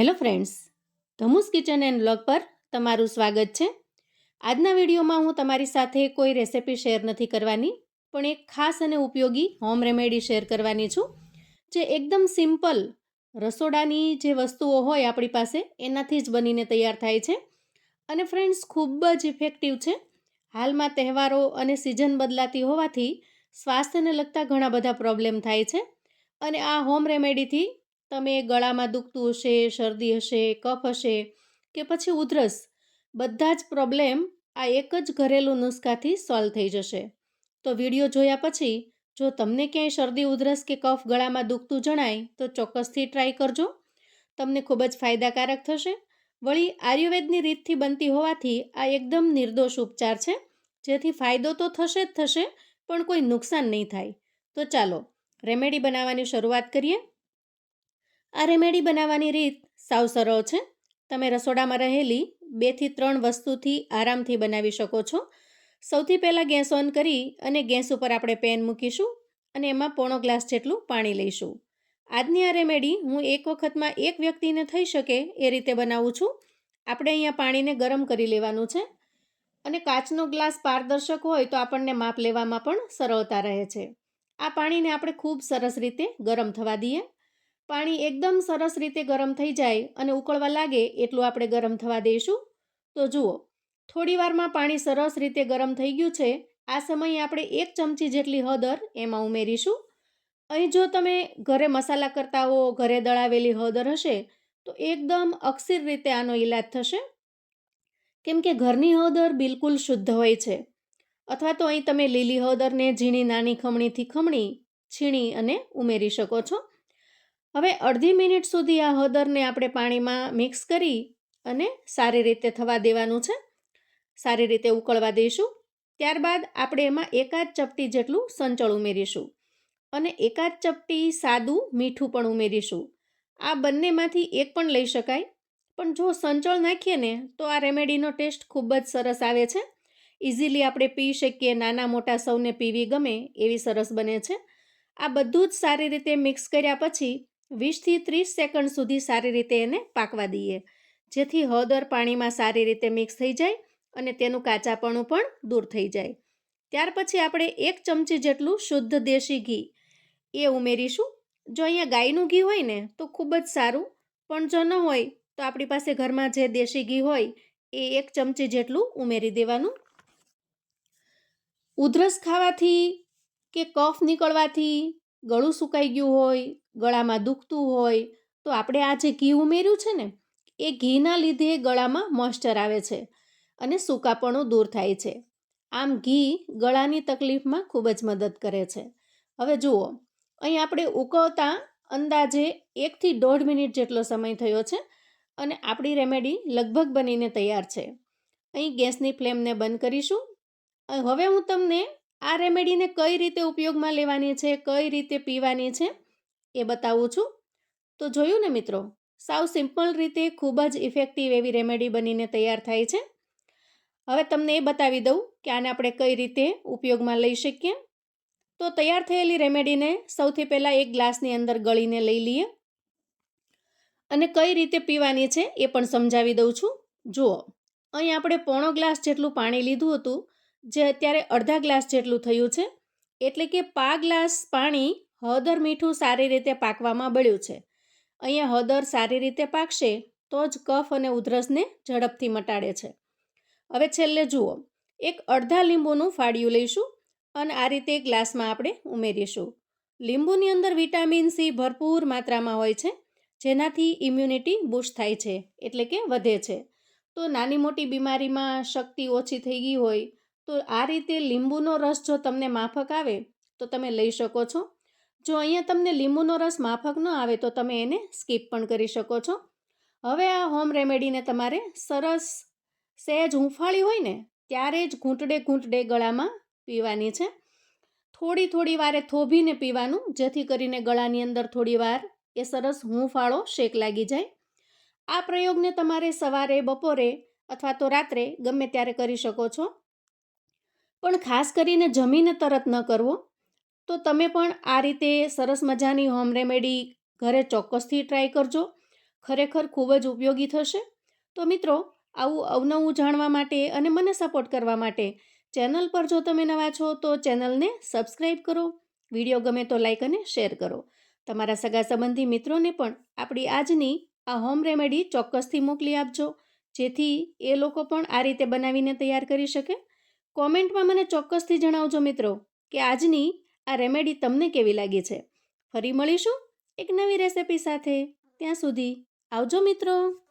Hello friends, Dhamus kitchen and blog પર તમારું સ્વાગત છે. આજના વિડીયોમાં હું તમારી સાથે કોઈ રેસિપી શેર નથી કરવાની, પણ એક ખાસ અને ઉપયોગી હોમ રેમેડી શેર કરવાની છું, જે એકદમ સિમ્પલ રસોડાની જે વસ્તુઓ હોય આપણી પાસે, એનાથી જ બનીને તૈયાર થાય છે. અને ફ્રેન્ડ્સ, ખૂબ જ ઇફેક્ટિવ છે. હાલમાં તહેવારો અને સિઝન બદલાતી હોવાથી સ્વાસ્થ્યને લગતા ઘણા બધા પ્રોબ્લેમ થાય છે. અને આ હોમ રેમેડીથી તમે ગળામાં દુખતું હશે, શરદી હશે, કફ હશે કે પછી ઉધરસ, બધા જ પ્રોબ્લેમ આ એક જ ઘરેલું નુસ્ખાથી સોલ્વ થઈ જશે. તો વીડિયો જોયા પછી, જો તમને ક્યાંય શરદી, ઉધરસ કે કફ ગળામાં દુખતું જણાય, તો ચોક્કસથી ટ્રાય કરજો. તમને ખૂબ જ ફાયદાકારક થશે. વળી આયુર્વેદની રીતથી બનતી હોવાથી આ એકદમ નિર્દોષ ઉપચાર છે. જેથી ફાયદો તો થશે જ થશે, પણ કોઈ નુકસાન નહીં થાય. તો ચાલો, રેમેડી બનાવવાની શરૂઆત કરીએ. આ રેમેડી બનાવવાની રીત સાવ સરળ છે. તમે રસોડામાં રહેલી બેથી ત્રણ વસ્તુથી આરામથી બનાવી શકો છો. સૌથી પહેલાં ગેસ ઓન કરી અને ગેસ ઉપર આપણે પેન મૂકીશું અને એમાં પોણો ગ્લાસ જેટલું પાણી લઈશું. આજની આ રેમેડી હું એક વખતમાં એક વ્યક્તિને થઈ શકે એ રીતે બનાવું છું. આપણે અહીંયા પાણીને ગરમ કરી લેવાનું છે અને કાચનો ગ્લાસ પારદર્શક હોય તો આપણને માપ લેવામાં પણ સરળતા રહે છે. આ પાણીને આપણે ખૂબ સરસ રીતે ગરમ થવા દઈએ. પાણી એકદમ સરસ રીતે ગરમ થઈ જાય અને ઉકળવા લાગે એટલું આપણે ગરમ થવા દઈશું. તો જુઓ થોડીવારમાં પાણી સરસ રીતે ગરમ થઈ ગયું છે. આ સમયે આપણે એક ચમચી જેટલી હળદર એમાં ઉમેરીશું. અહીં જો તમે ઘરે મસાલા કરતા હો, ઘરે દળાવેલી હળદર હશે, તો એકદમ અક્ષીર રીતે આનો ઈલાજ થશે. કેમ કે ઘરની હળદર બિલકુલ શુદ્ધ હોય છે. અથવા તો અહીં તમે લીલી હળદરને ઝીણી નાની ખમણીથી ખમણી, છીણી અને ઉમેરી શકો છો. હવે અડધી મિનિટ સુધી આ હળદરને આપણે પાણીમાં મિક્સ કરી અને સારી રીતે થવા દેવાનું છે. સારી રીતે ઉકળવા દઈશું. ત્યારબાદ આપણે એમાં એકાદ ચપટી જેટલું સંચળ ઉમેરીશું અને એકાદ ચપટી સાદું મીઠું પણ ઉમેરીશું. આ બંનેમાંથી એક પણ લઈ શકાય. પણ જો સંચળ નાખીએ ને તો આ રેમેડીનો ટેસ્ટ ખૂબ જ સરસ આવે છે. ઇઝીલી આપણે પી શકીએ, નાના મોટા સૌને પીવી ગમે એવી સરસ બને છે. આ બધું જ સારી રીતે મિક્સ કર્યા પછી વીસથી ત્રીસ સેકન્ડ સુધી સારી રીતે એને પાકવા દઈએ. જેથી હળદર પાણીમાં સારી રીતે મિક્સ થઈ જાય અને તેનું કાચાપણું પણ દૂર થઈ જાય. ત્યાર પછી આપણે એક ચમચી જેટલું શુદ્ધ દેશી ઘી. એ ઉમેરીશું. જો અહીંયા ગાયનું ઘી હોય ને, તો ખૂબ જ સારું. પણ જો ન હોય, તો આપણી પાસે ઘરમાં જે દેશી ઘી હોય, એ એક ચમચી જેટલું ઉમેરી દેવાનું. ઉધરસ ખાવાથી કે કફ નીકળવાથી ગળું સુકાઈ ગયું હોય, ગળામાં દુખતું હોય, તો આપણે આ જે ઘી ઉમેર્યું છે ને, એ ઘીના લીધે ગળામાં મોઇસ્ચર આવે છે અને સૂકાપણું દૂર થાય છે. આમ ઘી ગળાની તકલીફમાં ખૂબ જ મદદ કરે છે. હવે જુઓ, અહીં આપણે ઉકળતા અંદાજે એકથી દોઢ મિનિટ જેટલો સમય થયો છે અને આપણી રેમેડી લગભગ બનીને તૈયાર છે. અહીં ગેસની ફ્લેમને બંધ કરીશું. હવે હું તમને આ રેમેડીને કઈ રીતે ઉપયોગમાં લેવાની છે, કઈ રીતે પીવાની છે એ બતાવું છું. તો જોયું ને મિત્રો, સાવ સિમ્પલ રીતે ખૂબ જ ઇફેક્ટિવ એવી રેમેડી બનીને તૈયાર થાય છે. હવે તમને એ બતાવી દઉં કે આને આપણે કઈ રીતે ઉપયોગમાં લઈ શકીએ. તો તૈયાર થયેલી રેમેડીને સૌથી પહેલાં એક ગ્લાસની અંદર ગળીને લઈ લઈએ. અને કઈ રીતે પીવાની છે એ પણ સમજાવી દઉં છું. જુઓ, અહીં આપણે પોણો ગ્લાસ જેટલું પાણી લીધું હતું જે અત્યારે અડધા ગ્લાસ જેટલું થયું છે. એટલે કે પા ગ્લાસ પાણી હળદર મીઠું સારી રીતે પાકવામાં બળ્યું છે. અહીંયા હળદર સારી રીતે પાકશે તો જ કફ અને ઉધરસને ઝડપથી મટાડે છે. હવે છેલ્લે જુઓ. એક અડધા લીંબુનું ફાળિયું લઈશું અને આ રીતે ગ્લાસમાં આપણે ઉમેરીશું. લીંબુની અંદર વિટામિન સી ભરપૂર માત્રામાં હોય છે, જેનાથી ઇમ્યુનિટી બુસ્ટ થાય છે, એટલે કે વધે છે. તો નાની મોટી બીમારીમાં શક્તિ ઓછી થઈ ગઈ હોય તો આ રીતે લીંબુનો રસ જો તમને માફક આવે, તો તમે લઈ શકો છો. જો અહીંયા તમને લીંબુનો રસ માફક ન આવે, તો તમે એને સ્કીપ પણ કરી શકો છો. હવે આ હોમ રેમેડીને તમારે સરસ સહેજ હૂંફાળી હોય ને, ત્યારે જ ઘૂંટડે ઘૂંટડે ગળામાં પીવાની છે. થોડી થોડી વારે થોભીને પીવાનું, જેથી કરીને ગળાની અંદર થોડી વાર એ સરસ હૂંફાળો શેક લાગી જાય. આ પ્રયોગને તમારે સવારે, બપોરે અથવા તો રાત્રે ગમે ત્યારે કરી શકો છો. પણ ખાસ કરીને જમીને તરત ન કરવો, તો તમે પણ આ રીતે સરસ મજાની હોમ રેમેડી ઘરે ચોક્કસથી ટ્રાય કરજો. ખરેખર ખૂબ જ ઉપયોગી થશે. તો મિત્રો, આવું અવનવું જાણવા માટે અને મને સપોર્ટ કરવા માટે ચેનલ પર જો તમે નવા છો, તો ચેનલને સબસ્ક્રાઈબ કરો વીડિયો ગમે તો લાઈક અને શેર કરો. તમારા સગા સંબંધી મિત્રોને પણ આપણી આજની આ હોમ રેમેડી ચોક્કસથી મોકલી આપજો, જેથી એ લોકો પણ આ રીતે બનાવીને તૈયાર કરી શકે. કોમેન્ટમાં મને ચોક્કસથી જણાવજો મિત્રો કે આજની આ રેમેડી તમને કેવી લાગી છે. ફરી મળીશું એક નવી રેસિપી સાથે. ત્યાં સુધી આવજો મિત્રો.